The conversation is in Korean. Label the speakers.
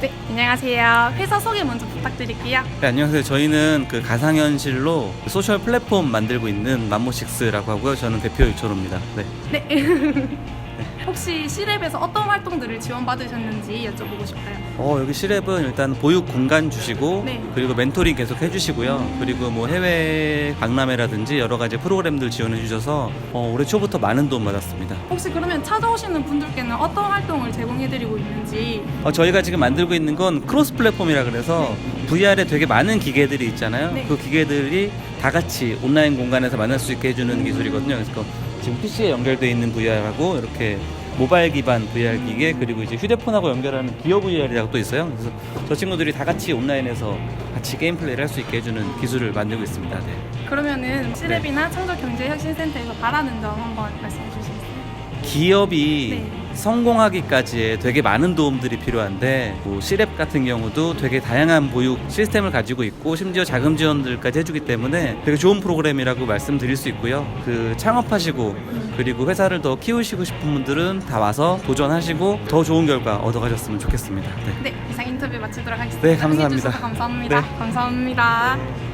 Speaker 1: 네, 안녕하세요. 회사 소개 먼저 부탁드릴게요.
Speaker 2: 네, 안녕하세요. 저희는 그 가상현실로 소셜 플랫폼 만들고 있는 맘모식스라고 하고요. 저는 대표 유철호입니다. 네.
Speaker 1: 네. 혹시 시랩에서 어떤 활동들을 지원받으셨는지 여쭤보고 싶어요.
Speaker 2: 어, 여기 시랩은 일단 보육 공간 주시고
Speaker 1: 네.
Speaker 2: 그리고 멘토링 계속 해주시고요. 그리고 뭐 해외 박람회라든지 여러 가지 프로그램들 지원해 주셔서 어, 올해 초부터 많은 도움 받았습니다.
Speaker 1: 혹시 그러면 찾아오시는 분들께는 어떤 활동을 제공해드리고 있는지
Speaker 2: 어, 저희가 지금 만들고 있는 건 크로스 플랫폼이라 그래서 VR에 되게 많은 기계들이 있잖아요.
Speaker 1: 네.
Speaker 2: 그 기계들이 다 같이 온라인 공간에서 만날 수 있게 해주는 기술이거든요. 그래서 지금 PC에 연결되어 있는 VR하고 이렇게 모바일 기반 VR 기계 그리고 이제 휴대폰하고 연결하는 기어 VR이라고 또 있어요. 그래서 저 친구들이 다 같이 온라인에서 같이 게임 플레이를 할 수 있게 해주는 기술을 만들고 있습니다. 네.
Speaker 1: 그러면은 시랩이나 창조경제혁신센터에서 바라는 점 한번 말씀해 주시겠어요?
Speaker 2: 기업이
Speaker 1: 네.
Speaker 2: 성공하기까지에 되게 많은 도움들이 필요한데 뭐 시랩 같은 경우도 되게 다양한 보육 시스템을 가지고 있고 심지어 자금 지원들까지 해주기 때문에 되게 좋은 프로그램이라고 말씀드릴 수 있고요. 그 창업하시고 그리고 회사를 더 키우시고 싶은 분들은 다 와서 도전하시고 더 좋은 결과 얻어가셨으면 좋겠습니다. 네.
Speaker 1: 네, 이상 인터뷰 마치도록 하겠습니다.
Speaker 2: 네, 감사합니다.
Speaker 1: 감사합니다.
Speaker 2: 네.
Speaker 1: 감사합니다.